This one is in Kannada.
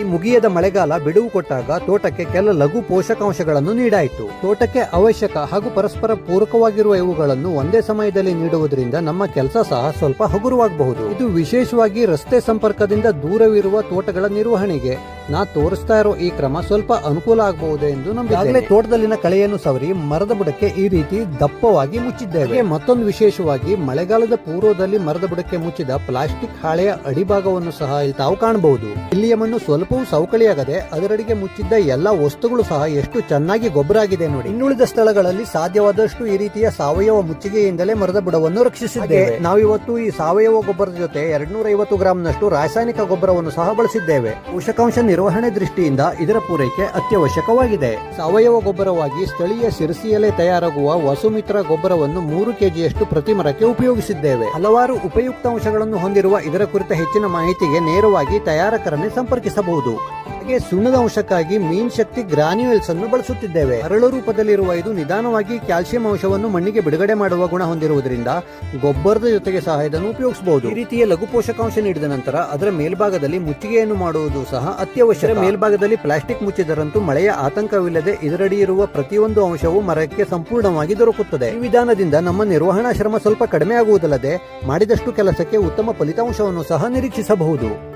ಈ ಮುಗಿಯದ ಮಳೆಗಾಲ ಬಿಡುವು ಕೊಟ್ಟಾಗ ತೋಟಕ್ಕೆ ಕೆಲ ಲಘು ಪೋಷಕಾಂಶಗಳನ್ನು ನೀಡಾಯಿತು. ತೋಟಕ್ಕೆ ಅವಶ್ಯಕ ಹಾಗೂ ಪರಸ್ಪರ ಪೂರಕವಾಗಿರುವ ಇವುಗಳನ್ನು ಒಂದೇ ಸಮಯದಲ್ಲಿ ನೀಡುವುದರಿಂದ ನಮ್ಮ ಕೆಲಸ ಸಹ ಸ್ವಲ್ಪ ಹಗುರವಾಗಬಹುದು. ಇದು ವಿಶೇಷವಾಗಿ ರಸ್ತೆ ಸಂಪರ್ಕದಿಂದ ದೂರವಿರುವ ತೋಟಗಳ ನಿರ್ವಹಣೆಗೆ ನಾ ತೋರಿಸ್ತಾ ಇರೋ ಈ ಕ್ರಮ ಸ್ವಲ್ಪ ಅನುಕೂಲ ಆಗಬಹುದು ಎಂದು ನಮಗೆ ತೋಟದಲ್ಲಿನ ಕಳೆಯನ್ನು ಸವರಿ ಮರದ ಬುಡಕ್ಕೆ ಈ ರೀತಿ ದಪ್ಪವಾಗಿ ಮುಚ್ಚಿದ್ದೇವೆ. ಮತ್ತೊಂದು ವಿಶೇಷವಾಗಿ ಮಳೆಗಾಲದ ಪೂರ್ವದಲ್ಲಿ ಮರದ ಬುಡಕ್ಕೆ ಮುಚ್ಚಿದ ಪ್ಲಾಸ್ಟಿಕ್ ಹಾಳೆಯ ಅಡಿಭಾಗವನ್ನು ಸಹ ಇಲ್ಲಿ ತಾವು ಕಾಣಬಹುದು. ಇಲ್ಲಿಯ ಮಣ್ಣು ಸ್ವಲ್ಪವೂ ಸವಕಳಿಯಾಗದೆ ಅದರಡಿಗೆ ಮುಚ್ಚಿದ್ದ ಎಲ್ಲಾ ವಸ್ತುಗಳು ಸಹ ಎಷ್ಟು ಚೆನ್ನಾಗಿ ಗೊಬ್ಬರ ಆಗಿದೆ ನೋಡಿ. ಇನ್ನುಳಿದ ಸ್ಥಳಗಳಲ್ಲಿ ಸಾಧ್ಯವಾದಷ್ಟು ಈ ರೀತಿಯ ಸಾವಯವ ಮುಚ್ಚಿಗೆಯಿಂದಲೇ ಮರದ ಬುಡವನ್ನು ರಕ್ಷಿಸಿದ್ದೇವೆ. ನಾವಿವತ್ತು ಈ ಸಾವಯವ ಗೊಬ್ಬರದ ಜೊತೆ ಎರಡ್ನೂರ ಐವತ್ತು ಗ್ರಾಂನಷ್ಟು ರಾಸಾಯನಿಕ ಗೊಬ್ಬರವನ್ನು ಸಹ ಬಳಸಿದ್ದೇವೆ. ಪೋಷಕಾಂಶ ನಿರ್ವಹಣೆ ದೃಷ್ಟಿಯಿಂದ ಇದರ ಪೂರೈಕೆ ಅತ್ಯವಶ್ಯಕವಾಗಿದೆ. ಸಾವಯವ ಗೊಬ್ಬರವಾಗಿ ಸ್ಥಳೀಯ ಸಿರಸಿಯಲೆ ತಯಾರಾಗುವ ವಸುಮಿತ್ರ ಗೊಬ್ಬರವನ್ನು ಮೂರು ಕೆಜಿಯಷ್ಟು ಪ್ರತಿ ಮರಕ್ಕೆ ಉಪಯೋಗಿಸಿದ್ದೇವೆ. ಹಲವಾರು ಉಪಯುಕ್ತ ಅಂಶಗಳನ್ನು ಹೊಂದಿರುವ ಇದರ ಕುರಿತ ಹೆಚ್ಚಿನ ಮಾಹಿತಿಗೆ ನೇರವಾಗಿ ತಯಾರಕರನ್ನೇ ಸಂಪರ್ಕಿಸಬಹುದು. ಹಾಗೆ ಸುಣ್ಣದ ಅಂಶಕ್ಕಾಗಿ ಮೀನ್ ಶಕ್ತಿ ಗ್ರಾನ್ಯೂಲ್ಸ್ ಅನ್ನು ಬಳಸುತ್ತಿದ್ದೇವೆ. ಅರಳು ರೂಪದಲ್ಲಿರುವ ಇದು ನಿಧಾನವಾಗಿ ಕ್ಯಾಲ್ಸಿಯಂ ಅಂಶವನ್ನು ಮಣ್ಣಿಗೆ ಬಿಡುಗಡೆ ಮಾಡುವ ಗುಣ ಹೊಂದಿರುವುದರಿಂದ ಗೊಬ್ಬರದ ಜೊತೆಗೆ ಸಹ ಇದನ್ನು ಉಪಯೋಗಿಸಬಹುದು. ಈ ರೀತಿಯ ಲಘು ಪೋಷಕಾಂಶ ನೀಡಿದ ನಂತರ ಅದರ ಮೇಲ್ಭಾಗದಲ್ಲಿ ಮುಚ್ಚಿಗೆಯನ್ನು ಮಾಡುವುದು ಸಹ ಅತ್ಯವಶ್ಯಕ. ಮೇಲ್ಭಾಗದಲ್ಲಿ ಪ್ಲಾಸ್ಟಿಕ್ ಮುಚ್ಚಿದರಂತೂ ಮಳೆಯ ಆತಂಕವಿಲ್ಲದೆ ಇದರಡಿ ಇರುವ ಪ್ರತಿಯೊಂದು ಅಂಶವು ಮರಕ್ಕೆ ಸಂಪೂರ್ಣವಾಗಿ ದೊರಕುತ್ತದೆ. ಈ ವಿಧಾನದಿಂದ ನಮ್ಮ ನಿರ್ವಹಣಾ ಶ್ರಮ ಸ್ವಲ್ಪ ಕಡಿಮೆ ಆಗುವುದಲ್ಲದೆ ಮಾಡಿದಷ್ಟು ಕೆಲಸಕ್ಕೆ ಉತ್ತಮ ಫಲಿತಾಂಶವನ್ನು ಸಹ ನಿರೀಕ್ಷಿಸಬಹುದು.